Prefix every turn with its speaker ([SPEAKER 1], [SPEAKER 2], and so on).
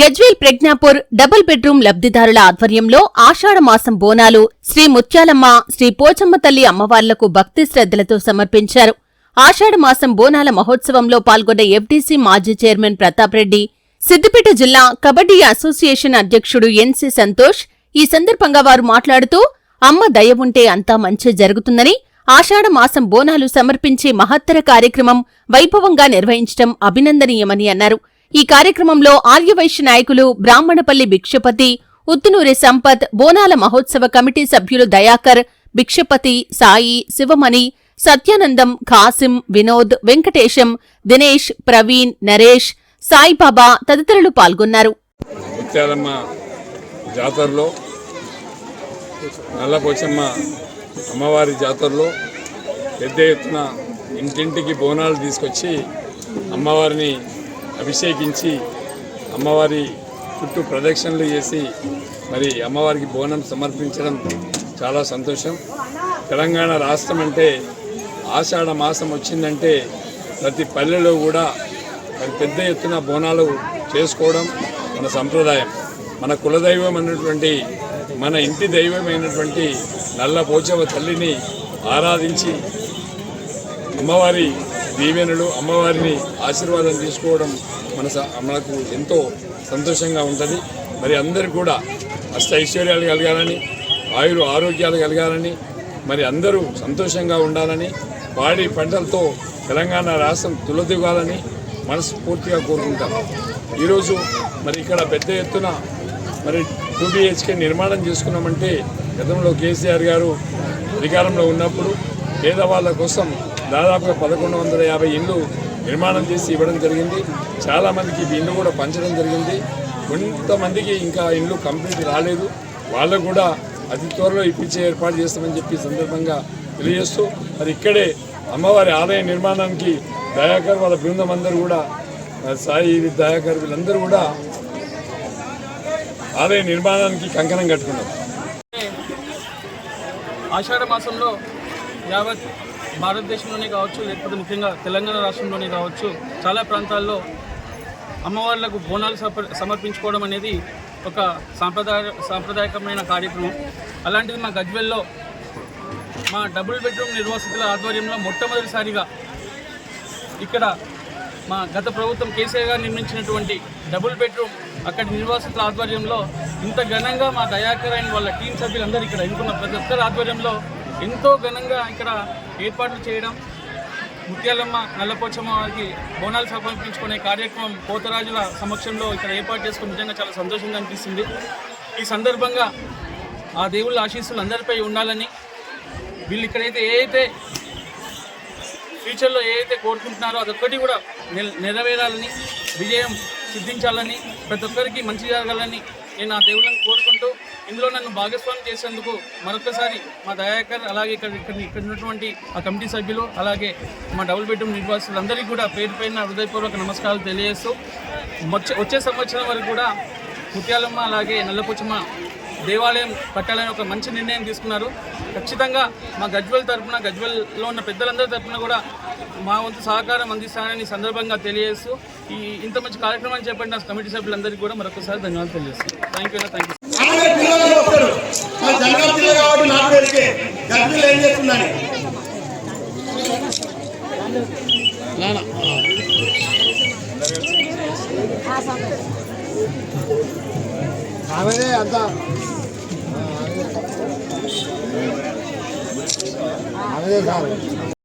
[SPEAKER 1] Gajwel Pragnapur double bedroom లబ్ధిదారుల ఆధ్వర్యంలో ఆషాఢమాసం బోనాలు శ్రీ ముత్యాలమ్మ శ్రీ పోచమ్మ తల్లి అమ్మవార్లకు భక్తి శ్రద్ధలతో సమర్పించారు. ఆషాఢమాసం బోనాల మహోత్సవంలో పాల్గొన్న ఎఫ్డీసీ మాజీ చైర్మన్ ప్రతాప్ రెడ్డి సిద్దిపేట జిల్లా కబడ్డీ అసోసియేషన్ అధ్యక్షుడు ఎన్సి సంతోష్ ఈ సందర్భంగా వారు మాట్లాడుతూ అమ్మ దయ ఉంటే అంతా మంచి జరుగుతుందని ఆషాఢమాసం బోనాలు సమర్పించే మహత్తర కార్యక్రమం వైభవంగా నిర్వహించడం అభినందనీయమని అన్నారు. ఈ కార్యక్రమంలో ఆర్యవైశ్య నాయకులు బ్రాహ్మణపల్లి భిక్షపతి ఉత్తునూరి సంపత్ బోనాల మహోత్సవ కమిటీ సభ్యులు దయాకర్ భిక్షపతి సాయి శివమణి సత్యానందం ఖాసిం వినోద్ వెంకటేశం దినేష్ ప్రవీణ్ నరేష్ సాయిబాబా తదితరులు పాల్గొన్నారు.
[SPEAKER 2] జాతరలో నల్లపోచమ్మ అమ్మవారి జాతరలో పెద్ద ఎత్తున ఇంటింటికి బోనాలు తీసుకొచ్చి అమ్మవారిని అభిషేకించి అమ్మవారి చుట్టూ ప్రదక్షిణలు చేసి మరి అమ్మవారికి బోనం సమర్పించడం చాలా సంతోషం. తెలంగాణ రాష్ట్రం అంటే ఆషాఢ మాసం వచ్చిందంటే ప్రతి పల్లెలో కూడా మరి పెద్ద ఎత్తున బోనాలు చేసుకోవడం మన సంప్రదాయం. మన కులదైవం అన్నటువంటి మన ఇంటి దైవమైనటువంటి నల్ల పోచవ తల్లిని ఆరాధించి అమ్మవారి దీవెనలు అమ్మవారిని ఆశీర్వాదం తీసుకోవడం మన మనకు ఎంతో సంతోషంగా ఉంటుంది. మరి అందరు కూడా అష్ట ఐశ్వర్యాలు కలగాలని ఆయురు ఆరోగ్యాలు కలగాలని మరి అందరూ సంతోషంగా ఉండాలని పాడి పంటలతో తెలంగాణ రాష్ట్రం తులదిగాలని మనస్ఫూర్తిగా కోరుకుంటాం. ఈరోజు మరి ఇక్కడ పెద్ద ఎత్తున మరి టూ బిహెచ్కే నిర్మాణం చేసుకున్నామంటే గతంలో కేసీఆర్ గారు అధికారంలో ఉన్నప్పుడు పేదవాళ్ళ కోసం దాదాపుగా పదకొండు వందల యాభై ఇండ్లు నిర్మాణం చేసి ఇవ్వడం జరిగింది. చాలామందికి ఈ ఇండ్లు కూడా పంచడం జరిగింది. కొంతమందికి ఇంకా ఇండ్లు కంప్లీట్ రాలేదు. వాళ్ళకు కూడా అతి త్వరలో ఇప్పించే ఏర్పాటు చేస్తామని చెప్పి సందర్భంగా తెలియజేస్తూ మరి ఇక్కడే అమ్మవారి ఆలయ నిర్మాణానికి దయాకర్ వాళ్ళ బృందం అందరూ కూడా సాయి దయాకర్ వీళ్ళందరూ కూడా ఆలయ నిర్మాణానికి కంకణం కట్టుకున్నారు.
[SPEAKER 3] ఆషాఢ మాసంలో యావత్ భారతదేశంలోనే కావచ్చు లేకపోతే ముఖ్యంగా తెలంగాణ రాష్ట్రంలోనే కావచ్చు చాలా ప్రాంతాల్లో అమ్మవార్లకు బోనాలు సమర్పించుకోవడం అనేది ఒక సాంప్రదాయ సాంప్రదాయకమైన కార్యక్రమం. అలాంటిది మా గజ్వెల్లో మా డబుల్ బెడ్రూమ్ నిర్వాసితుల ఆధ్వర్యంలో మొట్టమొదటిసారిగా ఇక్కడ మా గత ప్రభుత్వం కేసీఆర్ గారు నిర్మించినటువంటి డబుల్ బెడ్రూమ్ అక్కడి నిర్వాసితుల ఆధ్వర్యంలో ఇంత ఘనంగా మా దయాకర్ అయిన వాళ్ళ టీం సభ్యులందరూ ఇక్కడ ఎన్నుకున్న ప్రతి ఒక్కరి ఆధ్వర్యంలో ఎంతో ఘనంగా ఇక్కడ ఏర్పాట్లు చేయడం ముత్యాలమ్మ నల్లపోచమ్మ వారికి బోనాలు సమర్పించుకునే కార్యక్రమం కోతరాజుల సమక్షంలో ఇక్కడ ఏర్పాటు చేసుకుని నిజంగా చాలా సంతోషంగా అనిపిస్తుంది. ఈ సందర్భంగా ఆ దేవుళ్ళ ఆశీస్సులు అందరిపై ఉండాలని వీళ్ళు ఇక్కడైతే ఏదైతే ఫ్యూచర్లో ఏదైతే కోరుకుంటున్నారో అదొక్కటి కూడా నెరవేరాలని విజయం సిద్ధించాలని ప్రతి ఒక్కరికి మంచి జరగాలని నేను ఆ దేవుళ్ళని కోరుకుంటూ ఇందులో నన్ను భాగస్వామి చేసేందుకు మరొకసారి మా దయాకర్ అలాగే ఇక్కడ ఇక్కడ ఇక్కడ ఉన్నటువంటి ఆ కమిటీ సభ్యులు అలాగే మా డబుల్ బెడ్రూమ్ నిర్వాసులందరికీ కూడా పేరు పైన హృదయపూర్వక నమస్కారాలు తెలియజేస్తూ వచ్చే సంవత్సరం వరకు కూడా ముత్యాలమ్మ అలాగే నల్లపుచ్చమ్మ దేవాలయం కట్టాలని ఒక మంచి నిర్ణయం తీసుకున్నారు. ఖచ్చితంగా మా గజ్వెల్ తరపున గజ్వెల్లో ఉన్న పెద్దలందరి తరపున కూడా మా వంతు సహకారం అందిస్తానని ఈ సందర్భంగా తెలియజేస్తూ ఈ ఇంత మంచి కార్యక్రమాన్ని చేపట్టిన కమిటీ సభ్యులందరికీ కూడా మరొకసారి ధన్యవాదాలు తెలియజేస్తాను థ్యాంక్ యూ థ్యాంక్ యూ
[SPEAKER 4] అలాగే
[SPEAKER 5] ఆమెదే అంత. ఆమెదే సార్.